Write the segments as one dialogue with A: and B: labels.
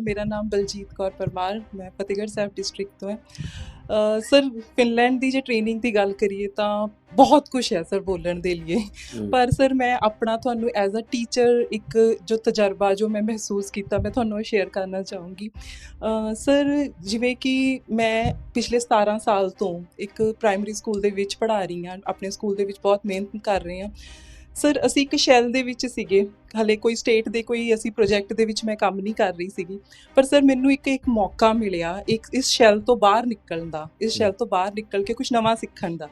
A: ਮੇਰਾ ਨਾਮ ਬਲਜੀਤ ਕੌਰ ਪਰਮਾਰ ਮੈਂ ਫਤਿਹਗੜ੍ਹ ਸਾਹਿਬ ਡਿਸਟ੍ਰਿਕਟ ਤੋਂ ਹਾਂ। ਸਰ ਫਿਨਲੈਂਡ ਦੀ ਜੇ ਟ੍ਰੇਨਿੰਗ ਦੀ ਗੱਲ ਕਰੀਏ ਤਾਂ ਬਹੁਤ ਕੁਝ ਹੈ ਸਰ ਬੋਲਣ ਦੇ ਲਈ ਪਰ ਸਰ ਮੈਂ ਆਪਣਾ ਤੁਹਾਨੂੰ ਐਜ਼ ਅ ਟੀਚਰ ਇੱਕ ਜੋ ਤਜਰਬਾ ਜੋ ਮੈਂ ਮਹਿਸੂਸ ਕੀਤਾ ਮੈਂ ਤੁਹਾਨੂੰ ਸ਼ੇਅਰ ਕਰਨਾ ਚਾਹੂੰਗੀ। ਸਰ ਜਿਵੇਂ ਕਿ ਮੈਂ ਪਿਛਲੇ 17 ਸਾਲ ਤੋਂ ਇੱਕ ਪ੍ਰਾਇਮਰੀ ਸਕੂਲ ਦੇ ਵਿੱਚ ਪੜ੍ਹਾ ਰਹੀ ਹਾਂ ਆਪਣੇ ਸਕੂਲ ਦੇ ਵਿੱਚ ਬਹੁਤ ਮਿਹਨਤ ਕਰ ਰਹੇ ਹਾਂ। ਸਰ ਅਸੀਂ ਇੱਕ ਸ਼ੈਲ ਦੇ ਵਿੱਚ ਸੀਗੇ। ਹਲੇ ਕੋਈ ਸਟੇਟ ਦੇ ਕੋਈ ਅਸੀਂ ਪ੍ਰੋਜੈਕਟ ਦੇ ਵਿੱਚ ਮੈਂ ਕੰਮ ਨਹੀਂ ਕਰ ਰਹੀ ਸੀਗੀ। ਪਰ ਸਰ ਮੈਨੂੰ ਇੱਕ ਇੱਕ ਮੌਕਾ ਮਿਲਿਆ ਇੱਕ ਇਸ ਸ਼ੈਲ ਤੋਂ ਬਾਹਰ ਨਿਕਲਣ ਦਾ ਇਸ ਸ਼ੈਲ ਤੋਂ ਬਾਹਰ ਨਿਕਲ ਕੇ ਕੁਝ ਨਵਾਂ ਸਿੱਖਣ ਦਾ।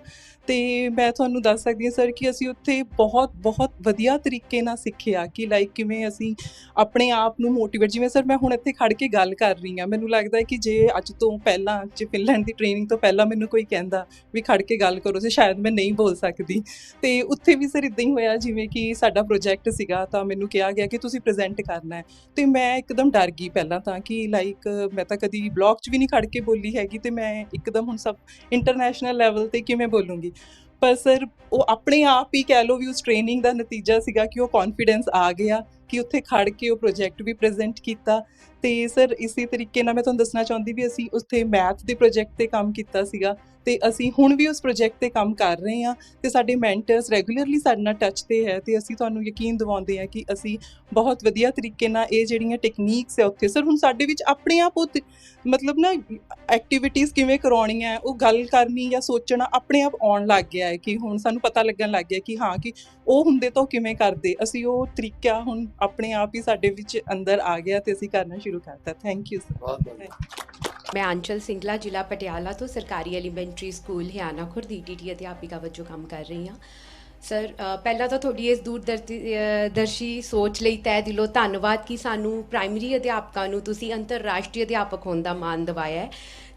A: ਤੇ ਮੈਂ ਤੁਹਾਨੂੰ ਦੱਸ ਸਕਦੀ ਹਾਂ ਸਰ ਕਿ ਅਸੀਂ ਉੱਥੇ ਬਹੁਤ ਬਹੁਤ ਵਧੀਆ ਤਰੀਕੇ ਨਾਲ ਸਿੱਖਿਆ ਕਿ ਲਾਈਕ ਕਿਵੇਂ ਅਸੀਂ ਆਪਣੇ ਆਪ ਨੂੰ ਮੋਟੀਵੇਟ ਜਿਵੇਂ ਸਰ ਮੈਂ ਹੁਣ ਇੱਥੇ ਖੜ ਕੇ ਗੱਲ ਕਰ ਰਹੀ ਹਾਂ ਮੈਨੂੰ ਲੱਗਦਾ ਹੈ ਕਿ ਜੇ ਅੱਜ ਤੋਂ ਪਹਿਲਾਂ ਜੇ ਫਿਨਲੈਂਡ ਦੀ ਟ੍ਰੇਨਿੰਗ ਤੋਂ ਪਹਿਲਾਂ ਮੈਨੂੰ ਕੋਈ ਕਹਿੰਦਾ ਵੀ ਖੜ ਕੇ ਗੱਲ ਕਰੋ ਤੇ ਸ਼ਾਇਦ ਮੈਂ ਨਹੀਂ ਬੋਲ ਸਕਦੀ। ਤੇ ਉੱਥੇ ਵੀ ਸਰ ਇਦਾਂ ਹੀ ਹੋਇਆ ਜਿਵੇਂ ਕਿ ਸਾਡਾ ਪ੍ਰੋਜੈਕਟ ਸੀਗਾ ਤਾਂ ਮੈਨੂੰ ਕਿਹਾ ਗਿਆ ਕਿ ਤੁਸੀਂ ਪ੍ਰੈਜ਼ੈਂਟ ਕਰਨਾ ਹੈ। ਤੇ ਮੈਂ ਇੱਕਦਮ ਡਰ ਗਈ ਪਹਿਲਾਂ ਤਾਂ ਕਿ ਲਾਈਕ ਮੈਂ ਤਾਂ ਕਦੀ ਬਲੌਗ 'ਚ ਵੀ ਨਹੀਂ ਖੜ ਕੇ ਬੋਲੀ ਹੈਗੀ ਤੇ ਮੈਂ ਇੱਕਦਮ ਹੁਣ ਸਭ ਇੰਟਰਨੈਸ਼ਨਲ ਲੈਵਲ ਤੇ ਕਿਵੇਂ ਬੋਲੂੰਗੀ। ਪਰ ਸਰ ਉਹ ਆਪਣੇ ਆਪ ਹੀ ਕਹਿ ਲਓ ਵੀ ਉਸ ਟ੍ਰੇਨਿੰਗ ਦਾ ਨਤੀਜਾ ਸੀਗਾ ਕਿ ਉਹ ਕੌਨਫੀਡੈਂਸ ਆ ਗਿਆ, ਕਿ ਉੱਥੇ ਖੜ ਕੇ ਉਹ ਪ੍ਰੋਜੈਕਟ ਵੀ ਪ੍ਰੈਜ਼ੈਂਟ ਕੀਤਾ। ਤੇ ਸਰ ਇਸੇ ਤਰੀਕੇ ਨਾਲ ਮੈਂ ਤੁਹਾਨੂੰ ਦੱਸਣਾ ਚਾਹੁੰਦੀ ਵੀ ਅਸੀਂ ਉੱਥੇ ਮੈਥ ਦੇ ਪ੍ਰੋਜੈਕਟ ਤੇ ਕੰਮ ਕੀਤਾ ਸੀਗਾ ਤੇ ਅਸੀਂ ਹੁਣ ਵੀ ਉਸ ਪ੍ਰੋਜੈਕਟ ਤੇ ਕੰਮ ਕਰ ਰਹੇ ਹਾਂ ਤੇ ਸਾਡੇ ਮੈਂਟਰਸ ਰੈਗੂਲਰਲੀ ਸਾਡੇ ਨਾਲ ਟੱਚ ਤੇ ਹੈ ਤੇ ਅਸੀਂ ਤੁਹਾਨੂੰ ਯਕੀਨ ਦਿਵਾਉਂਦੇ ਹਾਂ ਕਿ ਅਸੀਂ ਬਹੁਤ ਵਧੀਆ ਤਰੀਕੇ ਨਾਲ ਇਹ ਜਿਹੜੀਆਂ ਟੈਕਨੀਕਸ ਹੈ ਉੱਥੇ, ਸਰ ਹੁਣ ਸਾਡੇ ਵਿੱਚ ਆਪਣੇ ਆਪ ਉਹ ਮਤਲਬ ਨਾ ਐਕਟੀਵਿਟੀਜ਼ ਕਿਵੇਂ ਕਰਾਉਣੀਆਂ ਉਹ ਗੱਲ ਕਰਨੀ ਜਾਂ ਸੋਚਣਾ ਆਪਣੇ ਆਪ ਆਉਣ ਲੱਗ ਗਿਆ ਹੈ ਕਿ ਹੁਣ ਸਾਨੂੰ ਪਤਾ ਲੱਗਣ ਲੱਗ ਗਿਆ ਕਿ ਹਾਂ ਕਿ ਉਹ ਹੁੰਦੇ ਤਾਂ ਉਹ ਕਿਵੇਂ ਕਰਦੇ, ਅਸੀਂ ਉਹ ਤਰੀਕਾ ਹੁਣ ਆਪਣੇ ਆਪ ਹੀ ਸਾਡੇ ਵਿੱਚ ਅੰਦਰ ਆ ਗਿਆ ਤੇ ਅਸੀਂ ਕਰਨਾ ਸ਼ੁਰੂ ਕਰਤਾ। ਥੈਂਕ ਯੂ ਸਰ
B: ਬਹੁਤ ਬਹੁਤ।
C: ਮੈਂ ਅੰਚਲ ਸਿੰਗਲਾ ਜ਼ਿਲ੍ਹਾ ਪਟਿਆਲਾ ਤੋਂ ਸਰਕਾਰੀ elementary school Hiana Khurd DTT ਅਧਿਆਪਿਕਾ ਵਜੋਂ ਕੰਮ ਕਰ ਰਹੀ ਹਾਂ। ਸਰ ਪਹਿਲਾਂ ਤਾਂ ਤੁਹਾਡੀ ਇਸ ਦੂਰਦਰਸ਼ੀ ਸੋਚ ਲਈ ਤਹਿ ਦਿਲੋਂ ਧੰਨਵਾਦ ਕਿ ਸਾਨੂੰ ਪ੍ਰਾਇਮਰੀ ਅਧਿਆਪਕਾਂ ਨੂੰ ਤੁਸੀਂ ਅੰਤਰਰਾਸ਼ਟਰੀ ਅਧਿਆਪਕ ਹੋਣ ਦਾ ਮਾਣ ਦਿਵਾਇਆ ਹੈ।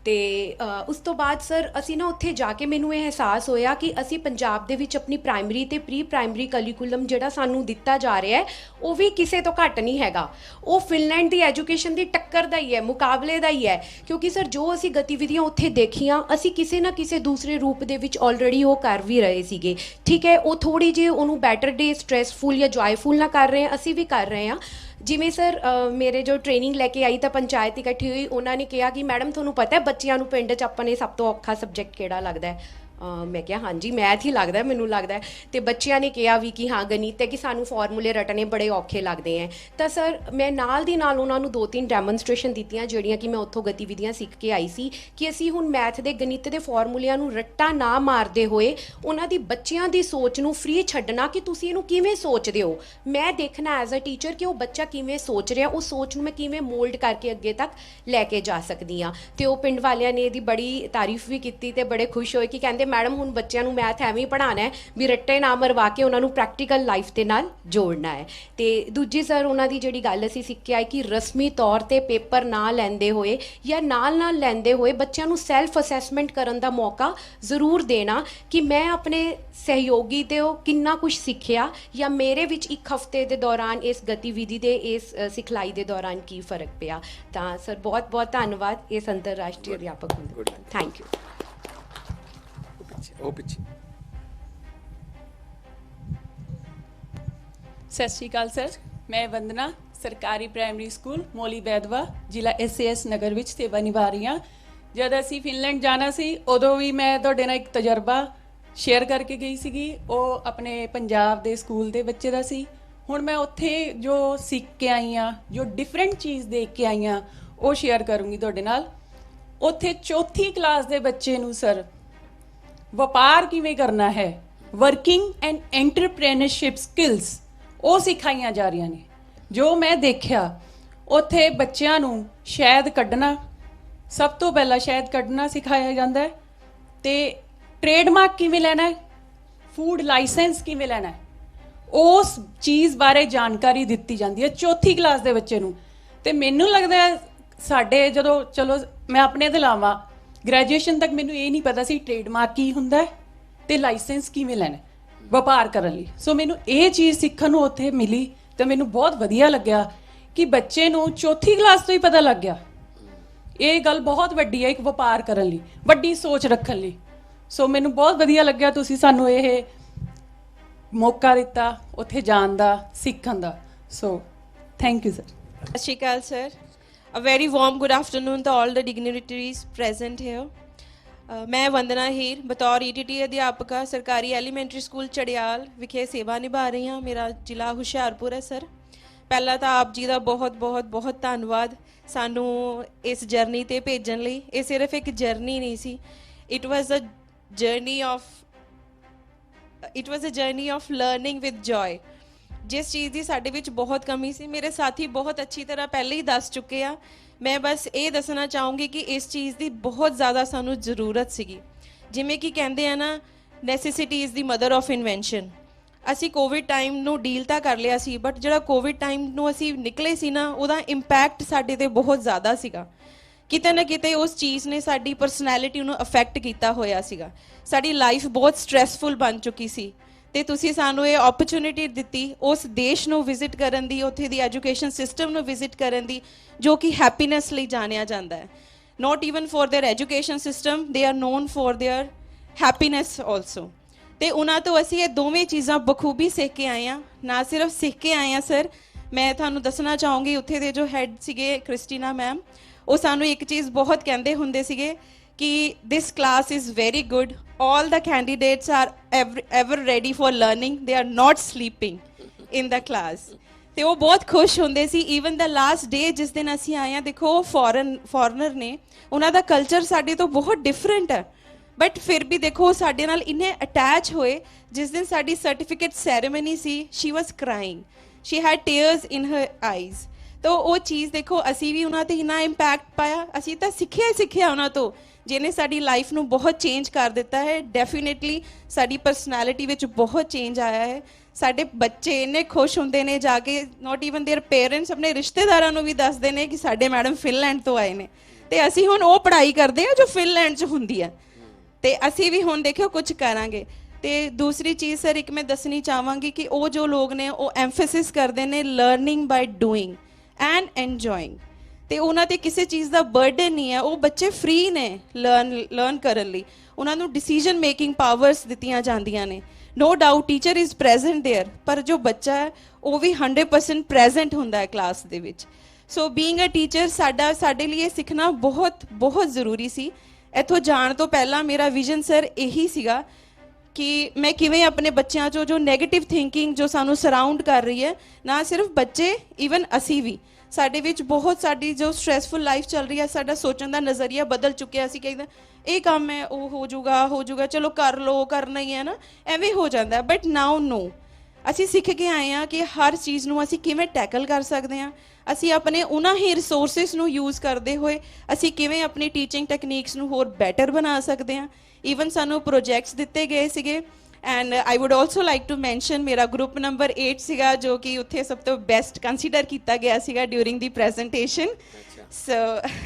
C: ਤੇ ਉਸ ਤੋਂ ਬਾਅਦ ਸਰ ਅਸੀਂ ਨਾ ਉੱਥੇ ਜਾ ਕੇ ਮੈਨੂੰ ਇਹ ਅਹਿਸਾਸ ਹੋਇਆ ਕਿ ਅਸੀਂ ਪੰਜਾਬ ਦੇ ਵਿੱਚ ਆਪਣੀ ਪ੍ਰਾਇਮਰੀ ਤੇ ਪ੍ਰੀ ਪ੍ਰਾਇਮਰੀ ਕਰਿਕੂਲਮ ਜਿਹੜਾ ਸਾਨੂੰ ਦਿੱਤਾ ਜਾ ਰਿਹਾ ਹੈ, ਉਹ ਵੀ ਕਿਸੇ ਤੋਂ ਘੱਟ ਨਹੀਂ ਹੈਗਾ। ਉਹ ਫਿਨਲੈਂਡ ਦੀ ਐਜੂਕੇਸ਼ਨ ਦੀ ਟੱਕਰ ਦਾ ਹੀ ਹੈ, ਮੁਕਾਬਲੇ ਦਾ ਹੀ ਹੈ। ਕਿਉਂਕਿ ਸਰ ਜੋ ਅਸੀਂ ਗਤੀਵਿਧੀਆਂ ਉੱਥੇ ਦੇਖੀਆਂ, ਅਸੀਂ ਕਿਸੇ ਨਾ ਕਿਸੇ ਦੂਸਰੇ ਰੂਪ ਦੇ ਵਿੱਚ ਆਲਰੇਡੀ ਉਹ ਕਰ ਵੀ ਰਹੇ ਸੀਗੇ। ਠੀਕ ਹੈ, ਉਹ ਥੋੜੀ ਜਿਹੀ ਉਹਨੂੰ ਬੈਟਰ ਡੇ ਸਟ੍ਰੈਸਫੁਲ ਜਾਂ ਜੋਇਫੁਲ ਨਾ ਕਰ ਰਹੇ ਹਾਂ ਅਸੀਂ ਵੀ ਕਰ ਰਹੇ ਹਾਂ। ਜਿਵੇਂ ਸਰ ਮੇਰੇ ਜੋ ਟ੍ਰੇਨਿੰਗ ਲੈ ਕੇ ਆਈ ਤਾਂ ਪੰਚਾਇਤ ਇਕੱਠੀ ਹੋਈ, ਉਹਨਾਂ ਨੇ ਕਿਹਾ ਕਿ ਮੈਡਮ, ਤੁਹਾਨੂੰ ਪਤਾ ਹੈ ਬੱਚਿਆਂ ਨੂੰ ਪਿੰਡ 'ਚ ਆਪਾਂ ਨੇ ਸਭ ਤੋਂ ਔਖਾ ਸਬਜੈਕਟ ਕਿਹੜਾ ਲੱਗਦਾ ਹੈ? ਮੈਂ ਕਿਹਾ, ਹਾਂਜੀ, ਮੈਥ ਹੀ ਲੱਗਦਾ, ਮੈਨੂੰ ਲੱਗਦਾ ਹੈ। ਤੇ ਬੱਚਿਆਂ ਨੇ ਕਿਹਾ ਵੀ ਕਿ ਹਾਂ, ਗਣਿਤ ਹੈ ਕਿ ਸਾਨੂੰ ਫਾਰਮੂਲੇ ਰਟਣੇ ਬੜੇ ਔਖੇ ਲੱਗਦੇ ਹੈ। ਤਾਂ ਸਰ, ਮੈਂ ਨਾਲ ਦੀ ਨਾਲ ਉਹਨਾਂ ਨੂੰ ਦੋ ਤਿੰਨ ਡੈਮੋਨਸਟ੍ਰੇਸ਼ਨ ਦਿੱਤੀਆਂ, ਜਿਹੜੀਆਂ ਕਿ ਮੈਂ ਉੱਥੋਂ ਗਤੀਵਿਧੀਆਂ ਸਿੱਖ ਕੇ ਆਈ ਸੀ ਕਿ ਅਸੀਂ ਹੁਣ ਮੈਥ ਦੇ, ਗਣਿਤ ਦੇ ਫਾਰਮੂਲਿਆਂ ਨੂੰ ਰੱਟਾ ਨਾ ਮਾਰਦੇ ਹੋਏ ਉਹਨਾਂ ਦੀ ਬੱਚਿਆਂ ਦੀ ਸੋਚ ਨੂੰ ਫ੍ਰੀ ਛੱਡਣਾ ਕਿ ਤੁਸੀਂ ਇਹਨੂੰ ਕਿਵੇਂ ਸੋਚਦੇ ਹੋ? ਮੈਂ ਦੇਖਣਾ ਐਜ਼ ਅ ਟੀਚਰ ਕਿ ਉਹ ਬੱਚਾ ਕਿਵੇਂ ਸੋਚ ਰਿਹਾ, ਉਹ ਸੋਚ ਨੂੰ ਮੈਂ ਕਿਵੇਂ ਮੋਲਡ ਕਰਕੇ ਅੱਗੇ ਤੱਕ ਲੈ ਕੇ ਜਾ ਸਕਦੀ ਆ ਤੇ ਉਹ ਪਿੰਡ ਵਾਲਿਆਂ ਨੇ ਇਹਦੀ ਬੜੀ ਤਾਰੀਫ ਵੀ ਕੀਤੀ ਤੇ ਬੜੇ ਖੁਸ਼ ਹੋਏ ਕਿ ਕਹਿੰਦੇ ਮੈਡਮ ਹੁਣ ਬੱਚਿਆਂ ਨੂੰ ਮੈਥ ਐਵੇਂ ਹੀ ਪੜ੍ਹਾਉਣਾ ਹੈ ਵੀ ਰੱਟੇ ਨਾ ਮਰਵਾ ਕੇ ਉਹਨਾਂ ਨੂੰ ਪ੍ਰੈਕਟੀਕਲ ਲਾਈਫ ਦੇ ਨਾਲ ਜੋੜਨਾ ਹੈ। ਤੇ ਦੂਜੀ ਸਰ ਉਹਨਾਂ ਦੀ ਜਿਹੜੀ ਗੱਲ ਅਸੀਂ ਸਿੱਖਿਆ ਹੈ ਕਿ ਰਸਮੀ ਤੌਰ ਤੇ ਪੇਪਰ ਨਾ ਲੈਂਦੇ ਹੋਏ ਜਾਂ ਨਾਲ ਨਾਲ ਲੈਂਦੇ ਹੋਏ ਬੱਚਿਆਂ ਨੂੰ ਸੈਲਫ ਅਸੈਸਮੈਂਟ ਕਰਨ ਦਾ ਮੌਕਾ ਜ਼ਰੂਰ ਦੇਣਾ ਕਿ ਮੈਂ ਆਪਣੇ ਸਹਿਯੋਗੀ ਤੇ ਉਹ ਕਿੰਨਾ ਕੁਝ ਸਿੱਖਿਆ ਜਾਂ ਮੇਰੇ ਵਿੱਚ ਇੱਕ ਹਫ਼ਤੇ ਦੇ ਦੌਰਾਨ ਇਸ ਗਤੀਵਿਧੀ ਦੇ ਇਸ ਅ, ਸਿਖਲਾਈ ਦੇ ਦੌਰਾਨ ਕੀ ਫ਼ਰਕ ਪਿਆ। ਤਾਂ ਸਰ ਬਹੁਤ ਬਹੁਤ ਧੰਨਵਾਦ। ਇਸ ਅੰਤਰਰਾਸ਼ਟਰੀ ਅਧਿਆਪਕ. ਦੇ ਥੈਂਕ ਯੂ
B: ਪਿੱਛੇ ਉਹ ਪਿੱਛੇ
D: ਸਤਿ ਸ਼੍ਰੀ ਅਕਾਲ ਸਰ। ਮੈਂ ਵੰਦਨਾ ਸਰਕਾਰੀ ਪ੍ਰਾਇਮਰੀ ਸਕੂਲ ਮੋਲੀ ਬੈਦਵਾ ਜ਼ਿਲ੍ਹਾ ਐਸਐਸ ਨਗਰ ਵਿੱਚ ਸੇਵਾ ਨਿਭਾ ਰਹੀ ਹਾਂ। ਜਦ ਅਸੀਂ ਫਿਨਲੈਂਡ ਜਾਣਾ ਸੀ ਉਦੋਂ ਵੀ ਮੈਂ ਤੁਹਾਡੇ ਨਾਲ ਇੱਕ ਤਜਰਬਾ ਸ਼ੇਅਰ ਕਰਕੇ ਗਈ ਸੀਗੀ। ਉਹ ਆਪਣੇ ਪੰਜਾਬ ਦੇ ਸਕੂਲ ਦੇ ਬੱਚੇ ਦਾ ਸੀ। ਹੁਣ ਮੈਂ ਉੱਥੇ ਜੋ ਸਿੱਖ ਕੇ ਆਈ ਹਾਂ ਜੋ ਡਿਫਰੈਂਟ ਚੀਜ਼ ਦੇਖ ਕੇ ਆਈ ਹਾਂ ਉਹ ਸ਼ੇਅਰ ਕਰੂੰਗੀ ਤੁਹਾਡੇ ਨਾਲ। ਉੱਥੇ ਚੌਥੀ ਕਲਾਸ ਦੇ ਬੱਚੇ ਨੂੰ ਸਰ ਵਪਾਰ ਕਿਵੇਂ ਕਰਨਾ ਹੈ? ਵਰਕਿੰਗ ਐਂਡ ਐਂਟਰਪ੍ਰੈਨਰਸ਼ਿਪ ਸਕਿੱਲਸ ਉਹ ਸਿਖਾਈਆਂ ਜਾ ਰਹੀਆਂ ਨੇ। ਜੋ ਮੈਂ ਦੇਖਿਆ, ਉੱਥੇ ਬੱਚਿਆਂ ਨੂੰ ਸ਼ਹਿਦ ਕੱਢਣਾ, ਸਭ ਤੋਂ ਪਹਿਲਾਂ ਸ਼ਹਿਦ ਕੱਢਣਾ ਸਿਖਾਇਆ ਜਾਂਦਾ ਹੈ। ਤੇ ਟ੍ਰੇਡਮਾਰਕ ਕਿਵੇਂ ਲੈਣਾ ਹੈ? ਫੂਡ ਲਾਇਸੈਂਸ ਕਿਵੇਂ ਲੈਣਾ ਹੈ? ਉਸ ਚੀਜ਼ ਬਾਰੇ ਜਾਣਕਾਰੀ ਦਿੱਤੀ ਜਾਂਦੀ ਹੈ ਚੌਥੀ ਕਲਾਸ ਦੇ ਬੱਚੇ ਨੂੰ। ਤੇ ਮੈਨੂੰ ਲੱਗਦਾ ਹੈ, ਸਾਡੇ ਜਦੋਂ, ਚਲੋ, ਮੈਂ ਆਪਣੇ ਤੇ ਲਾਵਾਂ ਗ੍ਰੈਜੂਏਸ਼ਨ ਤੱਕ ਮੈਨੂੰ ਇਹ ਨਹੀਂ ਪਤਾ ਸੀ ਟ੍ਰੇਡਮਾਰਕ ਕੀ ਹੁੰਦਾ ਹੈ ਤੇ ਲਾਇਸੈਂਸ ਕਿਵੇਂ ਲੈਣਾ ਵਪਾਰ ਕਰਨ ਲਈ। ਸੋ ਮੈਨੂੰ ਇਹ ਚੀਜ਼ ਸਿੱਖਣ ਨੂੰ ਉੱਥੇ ਮਿਲੀ ਤੇ ਮੈਨੂੰ ਬਹੁਤ ਵਧੀਆ ਲੱਗਿਆ ਕਿ ਬੱਚੇ ਨੂੰ ਚੌਥੀ ਕਲਾਸ ਤੋਂ ਹੀ ਪਤਾ ਲੱਗ ਗਿਆ। ਇਹ ਗੱਲ ਬਹੁਤ ਵੱਡੀ ਹੈ ਇੱਕ ਵਪਾਰ ਕਰਨ ਲਈ, ਵੱਡੀ ਸੋਚ ਰੱਖਣ ਲਈ। ਸੋ ਮੈਨੂੰ ਬਹੁਤ ਵਧੀਆ ਲੱਗਿਆ ਤੁਸੀਂ ਸਾਨੂੰ ਇਹ ਮੌਕਾ ਦਿੱਤਾ ਉੱਥੇ ਜਾਣ ਦਾ, ਸਿੱਖਣ ਦਾ। ਸੋ ਥੈਂਕ ਯੂ ਸਰ
E: ਸਤਿ ਸ਼੍ਰੀ ਅਕਾਲ sir A very warm good afternoon to all the dignitaries present here. ਮੈਂ ਵੰਦਨਾ ਹੀਰ ਬਤੌਰ ਈਟੀਟੀ ਅਧਿਆਪਕਾ ਸਰਕਾਰੀ ਐਲੀਮੈਂਟਰੀ ਸਕੂਲ ਚੜਿਆਲ ਵਿਖੇ ਸੇਵਾ ਨਿਭਾ ਰਹੀ ਹਾਂ ਮੇਰਾ ਜ਼ਿਲ੍ਹਾ ਹੁਸ਼ਿਆਰਪੁਰ ਹੈ ਸਰ ਪਹਿਲਾਂ ਤਾਂ ਆਪ ਜੀ ਦਾ ਬਹੁਤ ਬਹੁਤ ਬਹੁਤ ਧੰਨਵਾਦ ਸਾਨੂੰ ਇਸ ਜਰਨੀ ਤੇ ਭੇਜਣ ਲਈ ਇਹ ਸਿਰਫ ਇੱਕ ਜਰਨੀ ਨਹੀਂ ਸੀ it was a journey of it was a journey of learning with joy ਜਿਸ ਚੀਜ਼ ਦੀ ਸਾਡੇ ਵਿੱਚ ਬਹੁਤ ਕਮੀ ਸੀ, ਮੇਰੇ ਸਾਥੀ ਬਹੁਤ ਅੱਛੀ ਤਰ੍ਹਾਂ ਪਹਿਲੇ ਹੀ ਦੱਸ ਚੁੱਕੇ ਆ। ਮੈਂ ਬਸ ਇਹ ਦੱਸਣਾ ਚਾਹੂੰਗੀ ਕਿ ਇਸ ਚੀਜ਼ ਦੀ ਬਹੁਤ ਜ਼ਿਆਦਾ ਸਾਨੂੰ ਜ਼ਰੂਰਤ ਸੀਗੀ। ਜਿਵੇਂ ਕਿ ਕਹਿੰਦੇ ਆ ਨਾ necessity is the mother of invention ਅਸੀਂ ਕੋਵਿਡ ਟਾਈਮ ਨੂੰ ਡੀਲ ਤਾਂ ਕਰ ਲਿਆ ਸੀ ਬਟ ਜਿਹੜਾ ਕੋਵਿਡ ਟਾਈਮ ਨੂੰ ਅਸੀਂ ਨਿਕਲੇ ਸੀ ਨਾ, ਉਹਦਾ ਇੰਪੈਕਟ ਸਾਡੇ ਤੇ ਬਹੁਤ ਜ਼ਿਆਦਾ ਸੀਗਾ। ਕਿਤੇ ਨਾ ਕਿਤੇ ਉਸ ਚੀਜ਼ ਨੇ ਸਾਡੀ ਪਰਸਨੈਲਿਟੀ ਨੂੰ ਅਫੈਕਟ ਕੀਤਾ ਹੋਇਆ ਸੀਗਾ। ਸਾਡੀ ਲਾਈਫ ਬਹੁਤ ਸਟ੍ਰੈਸਫੁਲ ਬਣ ਚੁੱਕੀ ਸੀ। ਤੇ ਤੁਸੀਂ ਸਾਨੂੰ ਇਹ ਓਪਰਚ्युनिटी ਦਿੱਤੀ, ਉਸ ਦੇਸ਼ ਨੂੰ ਵਿਜ਼ਿਟ ਕਰਨ ਦੀ, ਉੱਥੇ ਦੀ ਐਜੂਕੇਸ਼ਨ ਸਿਸਟਮ ਨੂੰ ਵਿਜ਼ਿਟ ਕਰਨ ਦੀ, ਜੋ ਕਿ ਹੈਪੀਨੈਸ ਲਈ ਜਾਣਿਆ ਜਾਂਦਾ ਹੈ। Not even for their education system, they are known for their happiness also. ਤੇ ਉਹਨਾਂ ਤੋਂ ਅਸੀਂ ਇਹ ਦੋਵੇਂ ਚੀਜ਼ਾਂ ਬਖੂਬੀ ਸਿੱਖ ਕੇ ਆਏ ਆ ਨਾ ਸਿਰਫ ਸਿੱਖ ਕੇ ਆਏ ਆ ਸਰ ਮੈਂ ਤੁਹਾਨੂੰ ਦੱਸਣਾ ਚਾਹੂੰਗੀ, ਉੱਥੇ ਦੇ ਜੋ ਹੈੱਡ ਸੀਗੇ ਕ੍ਰਿਸਟੀਨਾ ਮੈਮ ਉਹ ਸਾਨੂੰ ਇੱਕ ਚੀਜ਼ ਬਹੁਤ ਕਹਿੰਦੇ ਹੁੰਦੇ ਸੀਗੇ ਕਿ this class is very good. All the candidates are ever, ever ready for learning. They are not sleeping in the class. ਤੇ ਉਹ ਬਹੁਤ ਖੁਸ਼ ਹੁੰਦੇ ਸੀ। ਈਵਨ ਦਾ ਲਾਸਟ ਡੇ ਜਿਸ ਦਿਨ ਅਸੀਂ ਆਏ ਆ ਦੇਖੋ ਉਹ ਫੋਰਨ ਫੋਰਨਰ ਨੇ। ਉਹਨਾਂ ਦਾ ਕਲਚਰ ਸਾਡੇ ਤੋਂ ਬਹੁਤ ਡਿਫਰੈਂਟ ਹੈ। ਬਟ ਫਿਰ ਵੀ ਦੇਖੋ ਉਹ ਸਾਡੇ ਨਾਲ ਇੰਨੇ ਅਟੈਚ ਹੋਏ। ਜਿਸ ਦਿਨ ਸਾਡੀ certificate ceremony C she was crying she had tears in her eyes ਤਾਂ ਉਹ ਚੀਜ਼ ਦੇਖੋ ਅਸੀਂ ਵੀ ਉਹਨਾਂ ਤੇ ਇੰਨਾ ਇੰਪੈਕਟ ਪਾਇਆ। ਅਸੀਂ ਤਾਂ ਸਿੱਖਿਆ ਹੀ ਸਿੱਖਿਆ ਉਹਨਾਂ ਤੋਂ। ਜਿਹਨੇ ਸਾਡੀ ਲਾਈਫ ਨੂੰ ਬਹੁਤ ਚੇਂਜ ਕਰ ਦਿੱਤਾ ਹੈ ਡੈਫੀਨਿਟਲੀ ਸਾਡੀ ਪਰਸਨੈਲਿਟੀ ਵਿੱਚ ਬਹੁਤ ਚੇਂਜ ਆਇਆ ਹੈ ਸਾਡੇ ਬੱਚੇ ਇੰਨੇ ਖੁਸ਼ ਹੁੰਦੇ ਨੇ ਜਾ ਕੇ ਨਾਟ ਈਵਨ देयर ਪੇਰੈਂਟਸ ਆਪਣੇ ਰਿਸ਼ਤੇਦਾਰਾਂ ਨੂੰ ਵੀ ਦੱਸਦੇ ਨੇ ਕਿ ਸਾਡੇ ਮੈਡਮ ਫਿਨਲੈਂਡ ਤੋਂ ਆਏ ਨੇ ਤੇ ਅਸੀਂ ਹੁਣ ਉਹ ਪੜ੍ਹਾਈ ਕਰਦੇ ਆ ਜੋ ਫਿਨਲੈਂਡ 'ਚ ਹੁੰਦੀ ਆ ਤੇ ਅਸੀਂ ਵੀ ਹੁਣ ਦੇਖਿਓ ਕੁਝ ਕਰਾਂਗੇ ਤੇ ਦੂਸਰੀ ਚੀਜ਼ ਸਰ ਇੱਕ ਮੈਂ ਦੱਸਣੀ ਚਾਹਾਂਗੀ ਕਿ ਉਹ ਜੋ ਲੋਕ ਨੇ ਉਹ ਐਮਫੈਸਿਸ ਕਰਦੇ ਨੇ learning by doing and enjoying ਤੇ ਉਹਨਾਂ ਤੇ ਕਿਸੇ ਚੀਜ਼ ਦਾ ਬਰਡਨ ਨਹੀਂ ਹੈ, ਉਹ ਬੱਚੇ ਫ੍ਰੀ ਨੇ ਲਰਨ ਲਰਨ ਕਰਨ ਲਈ। ਉਹਨਾਂ ਨੂੰ ਡਿਸੀਜਨ ਮੇਕਿੰਗ ਪਾਵਰਸ ਦਿੱਤੀਆਂ ਜਾਂਦੀਆਂ ਨੇ। No doubt teacher is present there ਪਰ ਜੋ ਬੱਚਾ ਹੈ, ਉਹ ਵੀ 100% ਪ੍ਰੈਜ਼ੈਂਟ ਹੁੰਦਾ ਹੈ ਕਲਾਸ ਦੇ ਵਿੱਚ। ਸੋ ਬੀਇੰਗ ਅ ਟੀਚਰ ਸਾਡਾ, ਸਾਡੇ ਲਈ ਇਹ ਸਿੱਖਣਾ ਬਹੁਤ ਬਹੁਤ ਜ਼ਰੂਰੀ ਸੀ। ਇੱਥੋਂ ਜਾਣ ਤੋਂ ਪਹਿਲਾਂ ਮੇਰਾ ਵਿਜ਼ਨ ਸਰ ਇਹੀ ਸੀਗਾ ਕਿ ਮੈਂ ਕਿਵੇਂ ਆਪਣੇ ਬੱਚਿਆਂ 'ਚੋਂ ਜੋ ਨੈਗੇਟਿਵ ਥਿੰਕਿੰਗ ਜੋ ਸਾਨੂੰ ਸਰਾਊਂਡ ਕਰ ਰਹੀ ਹੈ, ਨਾ ਸਿਰਫ ਬੱਚੇ ਈਵਨ ਅਸੀਂ ਵੀ। ਸਾਡੇ ਵਿੱਚ ਬਹੁਤ ਸਾਡੀ ਜੋ ਸਟ੍ਰੈਸਫੁਲ ਲਾਈਫ ਚੱਲ ਰਹੀ ਹੈ, ਸਾਡਾ ਸੋਚਣ ਦਾ ਨਜ਼ਰੀਆ ਬਦਲ ਚੁੱਕਿਆ ਸੀ ਕਹਿੰਦਾ ਇਹ ਕੰਮ ਹੈ, ਉਹ ਹੋ ਜਾਊਗਾ ਹੋ ਜਾਊਗਾ, ਚਲੋ ਕਰ ਲਓ ਕਰਨਾ ਹੀ ਹੈ ਨਾ, ਐਵੇਂ ਹੋ ਜਾਂਦਾ ਬਟ ਨਾਓ ਨੋ ਅਸੀਂ ਸਿੱਖ ਕੇ ਆਏ ਹਾਂ ਕਿ ਹਰ ਚੀਜ਼ ਨੂੰ ਅਸੀਂ ਕਿਵੇਂ ਟੈਕਲ ਕਰ ਸਕਦੇ ਹਾਂ, ਅਸੀਂ ਆਪਣੇ ਉਹਨਾਂ ਹੀ ਰਿਸੋਰਸਸ ਨੂੰ ਯੂਜ਼ ਕਰਦੇ ਹੋਏ, ਅਸੀਂ ਕਿਵੇਂ ਆਪਣੀ ਟੀਚਿੰਗ ਟੈਕਨੀਕਸ ਨੂੰ ਹੋਰ ਬੈਟਰ ਬਣਾ ਸਕਦੇ ਹਾਂ ਈਵਨ ਸਾਨੂੰ ਪ੍ਰੋਜੈਕਟਸ ਦਿੱਤੇ ਗਏ ਸੀਗੇ and I would also like to mention ਮੇਰਾ ਗਰੁੱਪ ਨੰਬਰ 8 ਸੀਗਾ ਜੋ ਕਿ ਉੱਥੇ ਸਭ ਤੋਂ ਬੈਸਟ ਕੰਸੀਡਰ ਕੀਤਾ ਗਿਆ ਸੀਗਾ during the presentation so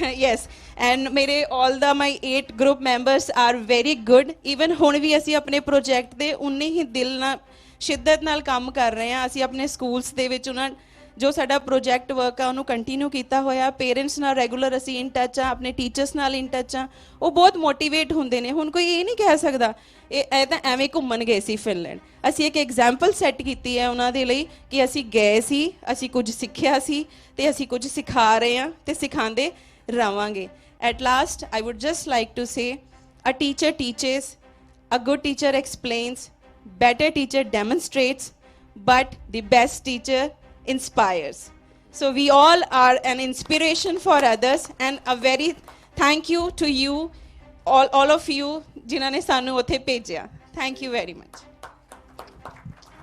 E: yes and ਮੇਰੇ all the my 8 group members are very good even ਹੁਣ ਵੀ ਅਸੀਂ ਆਪਣੇ ਪ੍ਰੋਜੈਕਟ ਦੇ ਉਨੇ ਹੀ ਦਿਲ ਨਾਲ ਸ਼ਿੱਦਤ ਨਾਲ ਕੰਮ ਕਰ ਰਹੇ ਹਾਂ ਅਸੀਂ ਆਪਣੇ ਸਕੂਲਸ ਦੇ ਵਿੱਚ ਉਹਨਾਂ ਜੋ ਸਾਡਾ ਪ੍ਰੋਜੈਕਟ ਵਰਕ ਆ ਉਹਨੂੰ ਕੰਟੀਨਿਊ ਕੀਤਾ ਹੋਇਆ। ਪੇਰੈਂਟਸ ਨਾਲ ਰੈਗੂਲਰ ਅਸੀਂ ਇਨ ਟੱਚ ਆ ਆਪਣੇ ਟੀਚਰਸ ਨਾਲ ਇਨ ਟੱਚ ਆ। ਉਹ ਬਹੁਤ ਮੋਟੀਵੇਟ ਹੁੰਦੇ ਨੇ। ਹੁਣ ਕੋਈ ਇਹ ਨਹੀਂ ਕਹਿ ਸਕਦਾ ਇਹ ਇਹ ਤਾਂ ਐਵੇਂ ਘੁੰਮਣ ਗਏ ਸੀ ਫਿਨਲੈਂਡ। ਅਸੀਂ ਇੱਕ ਐਗਜ਼ਾਮਪਲ ਸੈੱਟ ਕੀਤੀ ਹੈ ਉਹਨਾਂ ਦੇ ਲਈ ਕਿ ਅਸੀਂ ਗਏ ਸੀ ਅਸੀਂ ਕੁਝ ਸਿੱਖਿਆ ਸੀ ਤੇ ਅਸੀਂ ਕੁਝ ਸਿਖਾ ਰਹੇ ਹਾਂ ਤੇ ਸਿਖਾਉਂਦੇ ਰਵਾਂਗੇ at last I would just like to say a teacher teachers a good teacher explains better teacher demonstrates, but the best teacher inspires. So we all are an inspiration for others and a very thank you to you, all, all of you, ਜਿਨ੍ਹਾਂ ਨੇ ਸਾਨੂੰ ਉੱਥੇ ਭੇਜਿਆ. Thank you very much.